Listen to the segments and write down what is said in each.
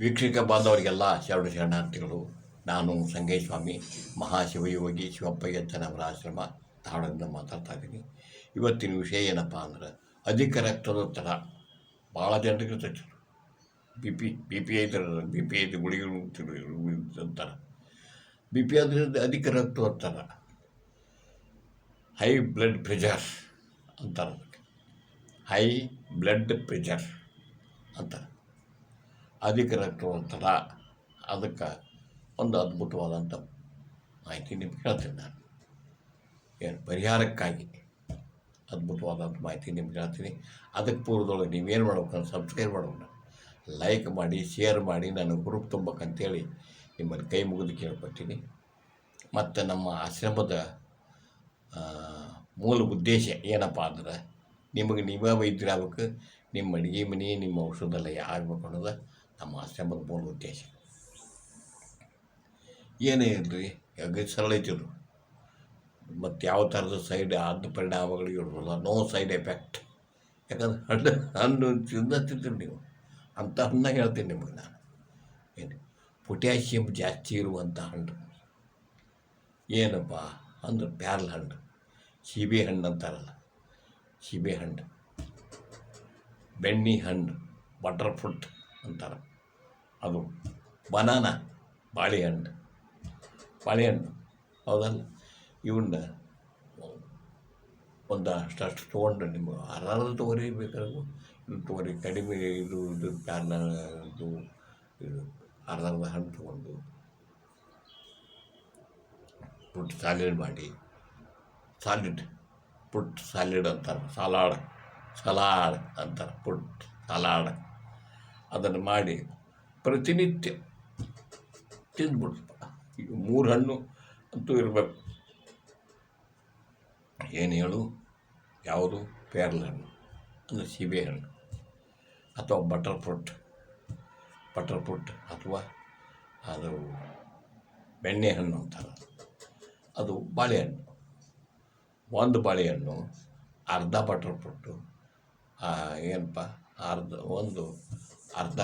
ವೀಕ್ಷಕ ಬಾಂಧವರಿಗೆಲ್ಲ ಶರಣ ಶರಣಾರ್ಥಿಗಳು, ನಾನು ಸಂಗೇಸ್ವಾಮಿ ಮಹಾಶಿವಯೋಗಿ ಶಿವಪ್ಪಯ್ಯಜ್ಜನವರ ಆಶ್ರಮ ಧಾರವಾಡದಿಂದ ಮಾತಾಡ್ತಾ ಇದ್ದೀನಿ. ಇವತ್ತಿನ ವಿಷಯ ಏನಪ್ಪ ಅಂದ್ರೆ ಅಧಿಕ ರಕ್ತದೊತ್ತಡ. ಭಾಳ ಜನರಿಗೆ ತಚ್ಚರು ಬಿ ಪಿ ಬಿ ಪಿ ಐತರ ಬಿ ಪಿ ಐದು ಗುಳಿಗಳು ಅಂತಾರೆ. ಬಿ ಪಿ ಅಂದರೆ ಅಧಿಕ ರಕ್ತದೊತ್ತಡ. ಹೈ ಬ್ಲಡ್ ಪ್ರೆಷರ್ ಅಂತಾರೆ ಹೈ ಬ್ಲಡ್ ಪ್ರೆಷರ್ ಅಂತಾರೆ. ಅಧಿಕ ಒಂಥರ ಅದಕ್ಕೆ ಒಂದು ಅದ್ಭುತವಾದಂಥ ಮಾಹಿತಿ ನಿಮ್ಗೆ ಹೇಳ್ತೀನಿ ನಾನು. ಏನು ಪರಿಹಾರಕ್ಕಾಗಿ ಅದ್ಭುತವಾದಂಥ ಮಾಹಿತಿ ನಿಮ್ಗೆ ಹೇಳ್ತೀನಿ. ಅದಕ್ಕೆ ಪೂರ್ವದೊಳಗೆ ನೀವೇನು ಮಾಡ್ಬೇಕಂದ್ರೆ ಸಬ್ಸ್ಕ್ರೈಬ್ ಮಾಡೋಣ. ಲೈಕ್ ಮಾಡಿ ಶೇರ್ ಮಾಡಿ ನನಗೆ ಗ್ರೂಪ್ ತುಂಬಬೇಕಂತೇಳಿ ನಿಮ್ಮಲ್ಲಿ ಕೈ ಮುಗಿದು ಕೇಳ್ಕೊತೀನಿ. ಮತ್ತು ನಮ್ಮ ಆಶ್ರಮದ ಮೂಲ ಉದ್ದೇಶ ಏನಪ್ಪ ಅಂದ್ರೆ ನಿಮಗೆ ನೀವೇ ವೈದ್ಯರಾಗಬೇಕು, ನಿಮ್ಮ ಅಡುಗೆ ಮನೆ, ನಿಮ್ಮ ಔಷಧಾಲಯ ಆಗ್ಬೇಕು ಅನ್ನೋದು ನಮ್ಮ ಆಶ್ರಮದ ಮೂಲ ಉದ್ದೇಶ. ಏನೇ ಇರಲಿ ಸರಳ ಐತಿದ್ರು ಮತ್ತು ಯಾವ ಥರದ ಸೈಡ್ ಆದ ಪರಿಣಾಮಗಳು ಇರೋಲ್ಲ ನೋ ಸೈಡ್ ಎಫೆಕ್ಟ್ ಯಾಕಂದ್ರೆ ಹಣ್ಣು ಹಣ್ಣು ತಿಂದ ತಿಂತೀರಿ ನೀವು. ಅಂಥ ಹಣ್ಣಾಗ ಹೇಳ್ತೀನಿ ನಿಮಗೆ ನಾನು. ಏನು ಪೊಟ್ಯಾಷಿಯಮ್ ಜಾಸ್ತಿ ಇರುವಂಥ ಹಣ್ಣು. ಏನಪ್ಪ ಅಂದ್ರೆ ಪ್ಯಾರ್ಲ್ ಹಣ್ಣು. ಸೀಬೆ ಹಣ್ಣು ಅಂತಾರಲ್ಲ. ಸೀಬೆ ಹಣ್ಣು. ಬೆಣ್ಣೆ ಹಣ್ಣು ಬಟರ್ ಫ್ರೂಟ್ ಅಂತಾರೆ. ಅದು ಬನಾನ, ಬಾಳೆಹಣ್ಣು. ಬಾಳೆಹಣ್ಣು, ಹೌದಲ್ಲ? ಇವನ್ನ ಒಂದು ಅಷ್ಟು ತೊಗೊಂಡು ನಿಮ್ಗೆ ಆರಾರು ತೊಗರಿ ಬೇಕಾದ್ರೂ. ಇನ್ನು ತೊಗರಿ, ಕಡಿಮೆ ಇದು ಇದು ಪ್ಯಾನ್, ಇದು ಇದು ಅರ್ಧರ್ಧ ಹಣ್ಣು ತೊಗೊಂಡು ಪುಟ್ ಸಾಲಿಡ್ ಮಾಡಿ. ಸಾಲಿಡ್ ಪುಟ್ ಸಾಲಿಡ್ ಅಂತಾರೆ. ಸಲಾಡ್ ಸಲಾಡ್ ಅಂತಾರೆ. ಪುಟ್ ಸಲಾಡ್ ಅದನ್ನು ಮಾಡಿ ಪ್ರತಿನಿತ್ಯ ತಿಂದ್ಬಿಡ್ತಪ್ಪ ಈಗ ಮೂರು ಹಣ್ಣು ಅಂತೂ ಇರಬೇಕು. ಏನು ಹೇಳು? ಯಾವುದು? ಪೇರ್ಲ ಹಣ್ಣು ಅಂದರೆ ಸೀಬೆ ಹಣ್ಣು ಅಥವಾ ಬಟರ್ ಫ್ರೂಟ್. ಬಟರ್ ಫ್ರೂಟ್ ಅಥವಾ ಅದು ಬೆಣ್ಣೆ ಹಣ್ಣು ಅಂತಾರೆ. ಅದು ಬಾಳೆಹಣ್ಣು ಒಂದು ಬಾಳೆಹಣ್ಣು ಅರ್ಧ ಬಟರ್ ಫ್ರೂಟು ಏನಪ್ಪ? ಅರ್ಧ ಒಂದು ಅರ್ಧ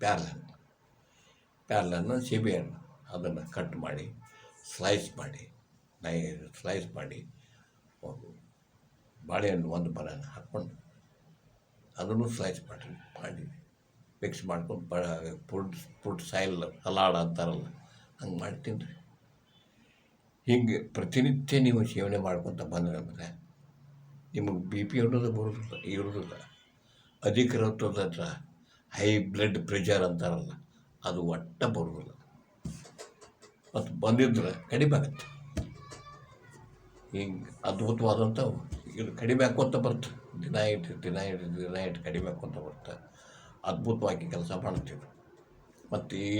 ಪ್ಯಾರ್ಲನ್. ಪ್ಯಾರ್ಲನ್ನು ಸೀಬೆಹಣ್ಣು. ಅದನ್ನು ಕಟ್ ಮಾಡಿ, ಸ್ಲೈಸ್ ಮಾಡಿ, ನೈ, ಸ್ಲೈಸ್ ಮಾಡಿ ಬಾಳೆಹಣ್ಣು ಒಂದು ಬನಾನ ಹಾಕ್ಕೊಂಡು ಅದನ್ನು ಸ್ಲೈಸ್ ಮಾಡಿ ಮಾಡಿ ಮಿಕ್ಸ್ ಮಾಡ್ಕೊಂಡು ಬ ಫುಡ್ ಫುಡ್ ಸೈಲ್ ಸಲಾಡ್ ಅಂತಾರಲ್ಲ, ಹಂಗೆ ಮಾಡಿ ತಿನ್ನಿರಿ ಹೀಗೆ ಪ್ರತಿನಿತ್ಯ ನೀವು ಸೇವನೆ ಮಾಡ್ಕೊತ ಬಂದ್ರಂದ್ರೆ ನಿಮಗೆ ಬಿ ಪಿ ಅನ್ನೋದು ಬರೋದಿಲ್ಲ, ಇರೋದಿಲ್ಲ. ಅಧಿಕ ರಕ್ತದ ಹೈ ಬ್ಲಡ್ ಪ್ರೆಷರ್ ಅಂತಾರಲ್ಲ, ಅದು ಒಟ್ಟ ಬರುವುದಿಲ್ಲ ಮತ್ತು ಬಂದಿದ್ರೆ ಕಡಿಮೆ ಆಗುತ್ತೆ. ಹಿಂಗೆ ಅದ್ಭುತವಾದಂಥ ಇದು ಕಡಿಮೆ ಹಾಕೋತ ಬರುತ್ತೆ. ದಿನ ಇಟ್ಟು ದಿನ ಇಟ್ಟು ದಿನ ಇಟ್ಟು ಕಡಿಮೆ ಹಾಕೋತ ಬರ್ತೆ ಅದ್ಭುತವಾಗಿ ಕೆಲಸ ಮಾಡ್ತೀವಿ. ಮತ್ತು ಈ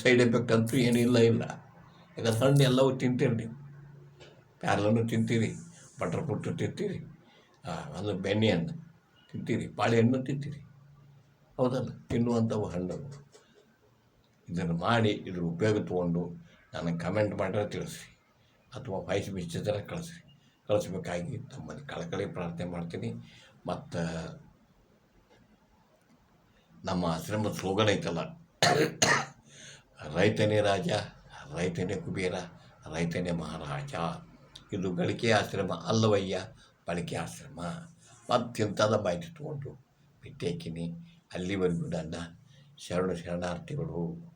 ಸೈಡ್ ಎಫೆಕ್ಟ್ ಅಂತೂ ಏನಿಲ್ಲ ಇಲ್ಲ ಈಗ ಸಣ್ಣ ಎಲ್ಲವೂ ತಿಂತೀರಿ ನೀವು. ಪ್ಯಾರ್ಲನ್ನು ತಿಂತೀರಿ, ಬಟರ್ ಫ್ರೂಟು ತಿಂತೀರಿ ಅದು ಬೆಣ್ಣೆ ತಿಂತೀರಿ, ಬಾಳೆಹಣ್ಣು ತಿಂತೀರಿ. ಹೌದಲ್ಲ? ತಿನ್ನುವಂಥವು ಹಣ್ಣು ಇದನ್ನು ಮಾಡಿ ಇದ್ರ ಉಪಯೋಗ ತೊಗೊಂಡು ನನಗೆ ಕಮೆಂಟ್ ಮಾಡಿದ್ರೆ ತಿಳಿಸಿ ಅಥವಾ ವಾಯ್ಸ್ ಮೆಸೇಜರ ಕಳಿಸ್ರಿ. ಕಳಿಸ್ಬೇಕಾಗಿ ತಮ್ಮಲ್ಲಿ ಕಳಕಳಿ ಪ್ರಾರ್ಥನೆ ಮಾಡ್ತೀನಿ. ಮತ್ತು ನಮ್ಮ ಆಶ್ರಮದ ಸ್ಲೋಗನ್ ಐತಲ್ಲ, ರೈತನೇ ರಾಜ, ರೈತನೇ ಕುಬೇರ, ರೈತನೇ ಮಹಾರಾಜ. ಇದು ಗಳಿಕೆ ಆಶ್ರಮ ಅಲ್ಲವಯ್ಯ, ಬಳಕೆ ಆಶ್ರಮ. ಮತ್ತಿಂಥದ ಮಾಹಿತಿ ತೊಗೊಂಡು ಬಿಟ್ಟೇಕಿನಿ. ಅಲ್ಲಿವರೆಗೂ ನನ್ನ ಶರಣ ಶರಣಾರ್ಥಿಗಳು